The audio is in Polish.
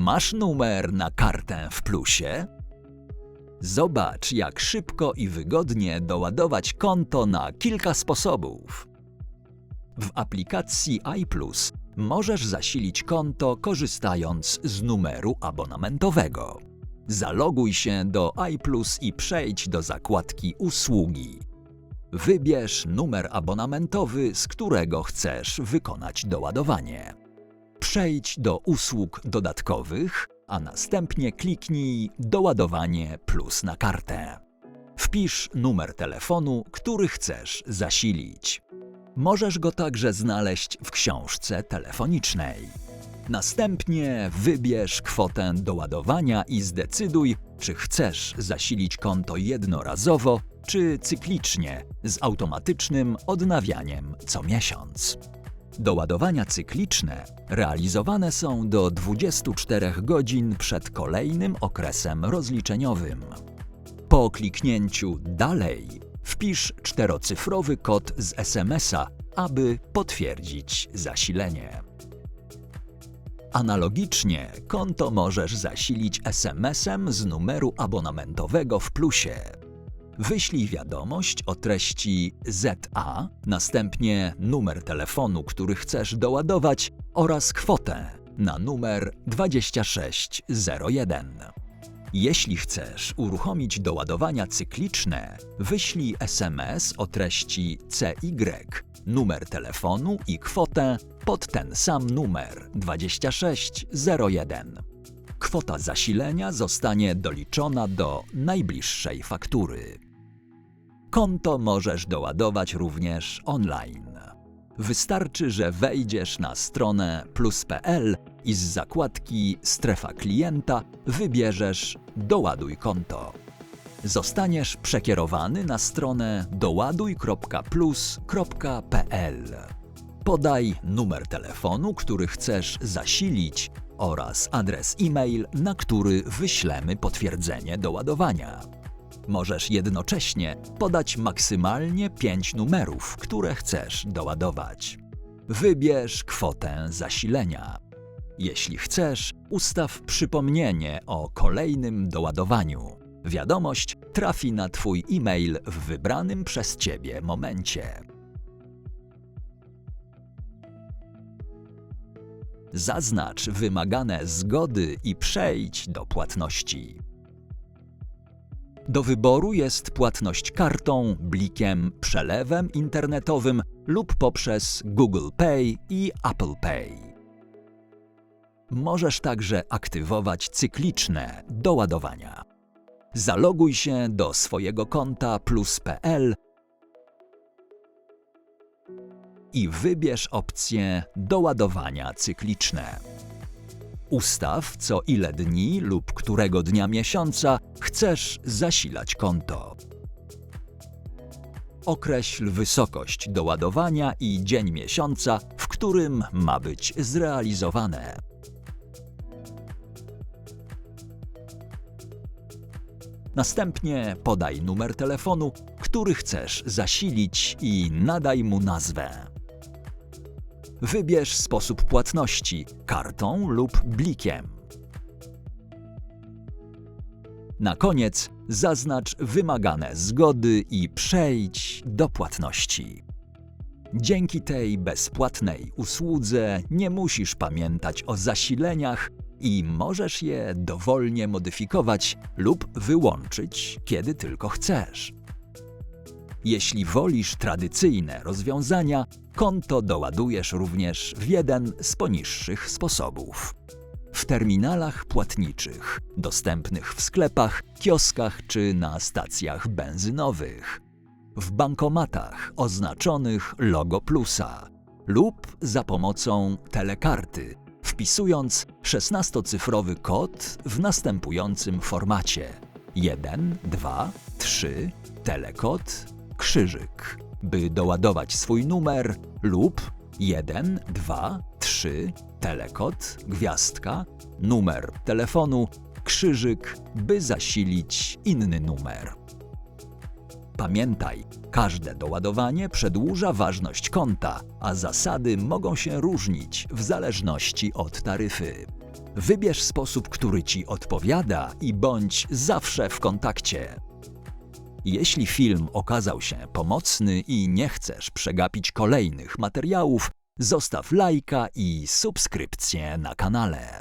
Masz numer na kartę w plusie? Zobacz, jak szybko i wygodnie doładować konto na kilka sposobów. W aplikacji iPlus możesz zasilić konto korzystając z numeru abonamentowego. Zaloguj się do iPlus i przejdź do zakładki Usługi. Wybierz numer abonamentowy, z którego chcesz wykonać doładowanie. Przejdź do usług dodatkowych, a następnie kliknij Doładowanie plus na kartę. Wpisz numer telefonu, który chcesz zasilić. Możesz go także znaleźć w książce telefonicznej. Następnie wybierz kwotę doładowania i zdecyduj, czy chcesz zasilić konto jednorazowo, czy cyklicznie z automatycznym odnawianiem co miesiąc. Doładowania cykliczne realizowane są do 24 godzin przed kolejnym okresem rozliczeniowym. Po kliknięciu Dalej wpisz czterocyfrowy kod z SMS-a, aby potwierdzić zasilenie. Analogicznie konto możesz zasilić SMS-em z numeru abonamentowego w plusie. Wyślij wiadomość o treści ZA, następnie numer telefonu, który chcesz doładować oraz kwotę na numer 2601. Jeśli chcesz uruchomić doładowania cykliczne, wyślij SMS o treści CY, numer telefonu i kwotę pod ten sam numer 2601. Kwota zasilenia zostanie doliczona do najbliższej faktury. Konto możesz doładować również online. Wystarczy, że wejdziesz na stronę plus.pl i z zakładki Strefa klienta wybierzesz Doładuj konto. Zostaniesz przekierowany na stronę doładuj.plus.pl. Podaj numer telefonu, który chcesz zasilić oraz adres e-mail, na który wyślemy potwierdzenie doładowania. Możesz jednocześnie podać maksymalnie 5 numerów, które chcesz doładować. Wybierz kwotę zasilenia. Jeśli chcesz, ustaw przypomnienie o kolejnym doładowaniu. Wiadomość trafi na Twój e-mail w wybranym przez Ciebie momencie. Zaznacz wymagane zgody i przejdź do płatności. Do wyboru jest płatność kartą, blikiem, przelewem internetowym lub poprzez Google Pay i Apple Pay. Możesz także aktywować cykliczne doładowania. Zaloguj się do swojego konta plus.pl i wybierz opcję doładowania cykliczne. Ustaw, co ile dni lub którego dnia miesiąca chcesz zasilać konto. Określ wysokość doładowania i dzień miesiąca, w którym ma być zrealizowane. Następnie podaj numer telefonu, który chcesz zasilić i nadaj mu nazwę. Wybierz sposób płatności kartą lub blikiem. Na koniec zaznacz wymagane zgody i przejdź do płatności. Dzięki tej bezpłatnej usłudze nie musisz pamiętać o zasileniach i możesz je dowolnie modyfikować lub wyłączyć, kiedy tylko chcesz. Jeśli wolisz tradycyjne rozwiązania, konto doładujesz również w jeden z poniższych sposobów. W terminalach płatniczych, dostępnych w sklepach, kioskach czy na stacjach benzynowych. W bankomatach oznaczonych logo plusa lub za pomocą telekarty, wpisując 16-cyfrowy kod w następującym formacie 1, 2, 3, telekod, krzyżyk, by doładować swój numer lub 1, 2, 3, telekod, gwiazdka, numer telefonu, krzyżyk, by zasilić inny numer. Pamiętaj, każde doładowanie przedłuża ważność konta, a zasady mogą się różnić w zależności od taryfy. Wybierz sposób, który Ci odpowiada i bądź zawsze w kontakcie. Jeśli film okazał się pomocny i nie chcesz przegapić kolejnych materiałów, zostaw lajka i subskrypcję na kanale.